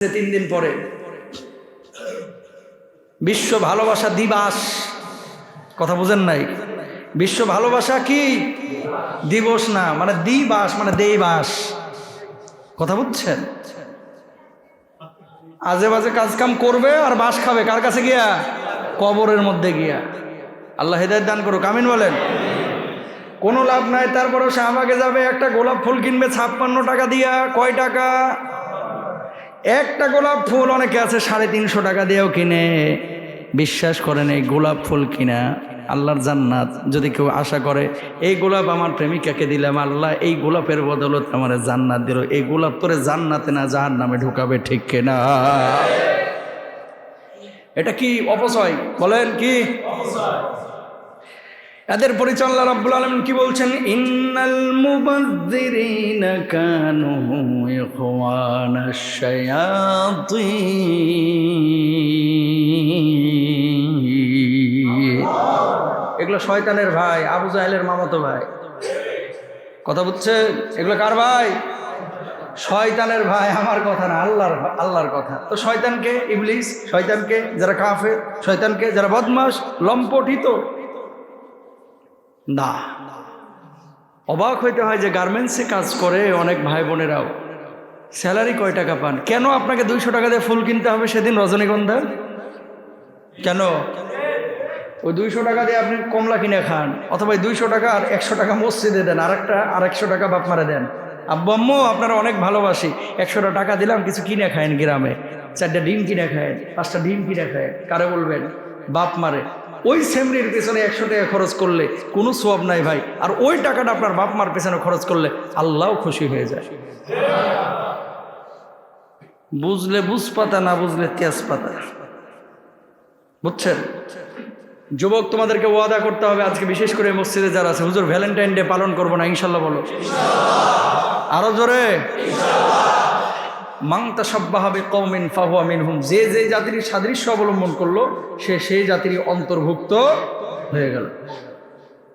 তিন দিন পরে। বিশ্ব ভালোবাসা দিবাস। কথা বুঝেন নাই? বিশ্ব ভালোবাসা কি? দিবস না মানে দিবাস মানে দেবাস কথা বুঝছেন? আজে বাজে কাজ কাম করবে আর বাস খাবে, কার কাছে গিয়া? কবরের মধ্যে গিয়া। আল্লাহ হেদায়ত দান করুক, আমিন বলেন। কোনো লাভ নাই, তারপরেও সে আমাকে যাবে, একটা গোলাপ ফুল কিনবে, ছাপ্পান্ন টাকা দিয়া, কয় টাকা? একটা গোলাপ ফুল অনেকে আছে সাড়ে তিনশো টাকা দিয়েও কিনে। বিশ্বাস করেন, এই গোলাপ ফুল কিনা আল্লাহর জান্নাত। যদি কেউ আশা করে, এই গোলাপ আমার প্রেমিকাকে দিলাম, আল্লাহ এই গোলাপের বদলত আমার জান্নাত দিল। এই গোলাপ তোরে জান্নাতে না যাহার নামে ঢুকাবে, ঠিক কিনা? এটা কি অপচয়? বলেন কি? এদের পরিচালনা রাব্বুল আলমিন কি বলছেন? ইন্নাল মুবাজ্জিরিনা কানু ইখওয়ানাশ এগুলো শয়তানের ভাই, আবু জাহেলের মামাতো ভাই। কথা বুঝছে? এগুলো কার ভাই? শয়তানের ভাই, আমার কথা না, আল্লাহর আল্লাহর কথা। তো শয়তানকে, ইবলিস, শয়তানকে যারা কাফে শয়তানকে যারা বদমাস লম্পটিত না। অবাক হইতে হয় যে গার্মেন্টসে কাজ করে অনেক ভাই বোনেরাও। স্যালারি কয় টাকা পান? কেন আপনাকে দুইশো টাকা দিয়ে ফুল কিনতে হবে সেদিন রজনীগন্ধা? কেন? ওই দুইশো টাকা দিয়ে আপনি কমলা কিনে খান, অথবা দুইশো টাকা আর একশো টাকা মসজিদে দেন আর একটা আর একশো টাকা বাপ মারে দেন। আব্বু, আম্মু, আপনারা অনেক ভালোবাসি। একশোটা টাকা দিলাম, কিছু কিনে খায়েন গ্রামে। চারটা ডিম কিনে খায়েন, পাঁচটা ডিম কিনে খায়েন, কারে বলবেন? বাপ মারে। ওই সেমরির পেছনে একশো টাকা খরচ করলে কোনো সোয়াব নাই ভাই। আর ওই টাকাটা আপনার বাপ মার পেছনে খরচ করলে আল্লাহও খুশি হয়ে যায়। বুঝলে বুঝ পাতা না বুঝলে তেজ পাতা বুঝছেন? যুবক, তোমাদেরকে ওয়াদা করতে হবে আজকে বিশেষ করে মসজিদে যারা আছে। হুজুর, ভ্যালেন্টাইন ডে পালন করব না, ইনশাল্লাহ বলো। আরও জোরে? মাংতা সব্বাহাবে কৌমিন ফাহুয়া মিনহুম। যে যে জাতির সাদৃশ্য অবলম্বন করল, সে সেই জাতির অন্তর্ভুক্ত হয়ে গেল।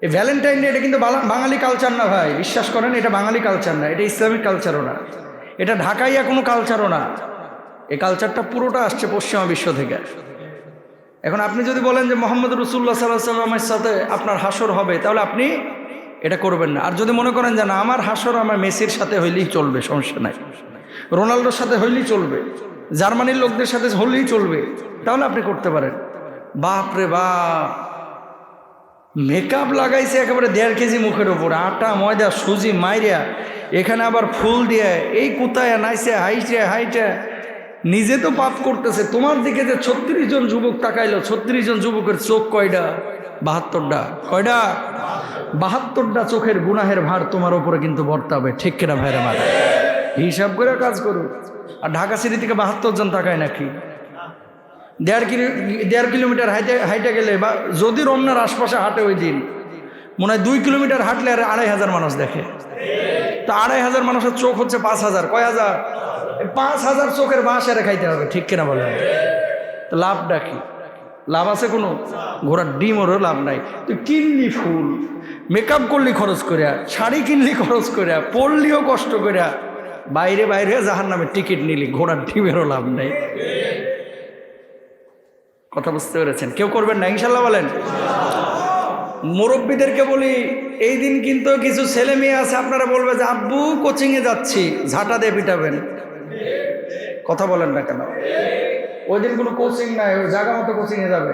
এই ভ্যালেন্টাইন ডে এটা কিন্তু বাঙালি কালচার না ভাই। বিশ্বাস করেন, এটা বাঙালি কালচার না, এটা ইসলামিক কালচারও না। এটা ঢাকাইয়া কোনো কালচারও না। এই কালচারটা পুরোটা আসছে পশ্চিমা বিশ্ব থেকে। এখন আপনি যদি বলেন যে মোহাম্মদ রসুল্লাহ সাল্লাহ সাল্লামের সাথে আপনার হাসর হবে, তাহলে আপনি এটা করবেন না। আর যদি মনে করেন যে না, আমার হাসর আমার মেসির সাথে হইলেই চলবে, সমস্যা নাই। রোনাল্ডোর সাথে হইলেই চলবে। জার্মানির লোকদের সাথে হলেই চলবে। তাহলে আপনি করতে পারেন। বাপ রে বাপ। মেকআপ লাগাইছে একেবারে দেড় কেজি মুখের ওপর আটা, ময়দা, সুজি মাইরিয়া এখানে আবার ফুল দিয়ে এই কুতায় নাইছে, হাইটে হাইটে। নিজে তো পাপ করতেছে। তোমার দিকে যে ছত্রিশ জন যুবক তাকাইলো, ছত্রিশ জন যুবকের চোখ কয়টা বাহাত্তরটা কয়টা বাহাত্তরটা চোখের গুনাহের ভার তোমার উপরে কিন্তু বর্তাবে। ঠিক কিনা ভাইরা মারা? হিসাব করে কাজ করুক। আর ঢাকা সিটি থেকে বাহাত্তর জন তাকায় নাকি? দেড় কিলো দেড় কিলোমিটার হাইটে হাইটে গেলে বা যদি রমনার আশপাশে হাঁটে ওই দিন, মনে হয় দুই কিলোমিটার হাঁটলে আর আড়াই হাজার মানুষ দেখে। তো আড়াই হাজার মানুষের চোখ হচ্ছে পাঁচ হাজার। কয় হাজার? পাঁচ হাজার চোখের বাঁশ এরে খাইতে হবে, ঠিক কিনা বলেন? তো লাভটা কি? লাভ আছে কোনো? ঘোড়ার ডিম ওরও লাভ নাই। তুই কিনলি ফুল মেকআপ করলি খরচ করিয়া, শাড়ি কিনলি খরচ করিয়া পড়লিও কষ্ট করিয়া বাইরে বাইরে যাহার নামে টিকিট নিলি, ঘোড়ার ডিমেরও লাভ নেই। কথা বুঝতে পেরেছেন? কেউ করবেন না? ইনশাল্লাহ বলেন। মুরব্বীদেরকে বলি, এই দিন কিন্তু কিছু ছেলে মেয়ে আছে, আপনারা বলবে যে, আব্বু কোচিংয়ে যাচ্ছি, ঝাঁটা দিয়ে পিটাবেন। কথা বলেন না কেন? ওই দিন কোনো কোচিং নাই, ওই জায়গা মতো কোচিংয়ে যাবে।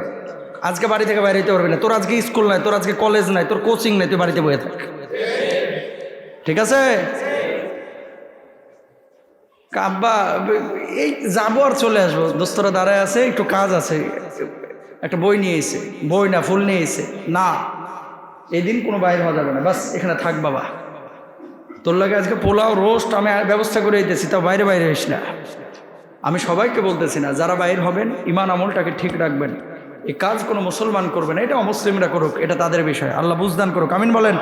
আজকে বাড়ি থেকে বাইরে হতে পারবি না। তোর আজকে স্কুল নাই, তোর আজকে কলেজ নাই, তোর কোচিং নাই, তুই বাড়িতে বয়ে থাক। ঠিক আছে? আব্বা এই যাব আর চলে আসব। দোস্তরা দাঁড়ায় আছে, একটু কাজ আছে। একটা বই নিয়ে এসে, বই না, ফুল নিয়ে এসে। না এই দিন কোনো বাইরে হওয়া যাবে না। বাস, এখানে থাক বাবা। তোর লাগে আজকে পোলাও, রোস্ট, আমি ব্যবস্থা করে দিতেছি, তাও বাইরে বাইরে হইস না। আমি সবাইকে বলতেছি না, যারা বাইর হবেন, ইমান আমলটাকে ঠিক রাখবেন। এই কাজ কোনো মুসলমান করবে না, এটা অমুসলিমরা করুক, এটা তাদের বিষয়। আল্লাহ বুঝদান করুক, আমিন বলেন।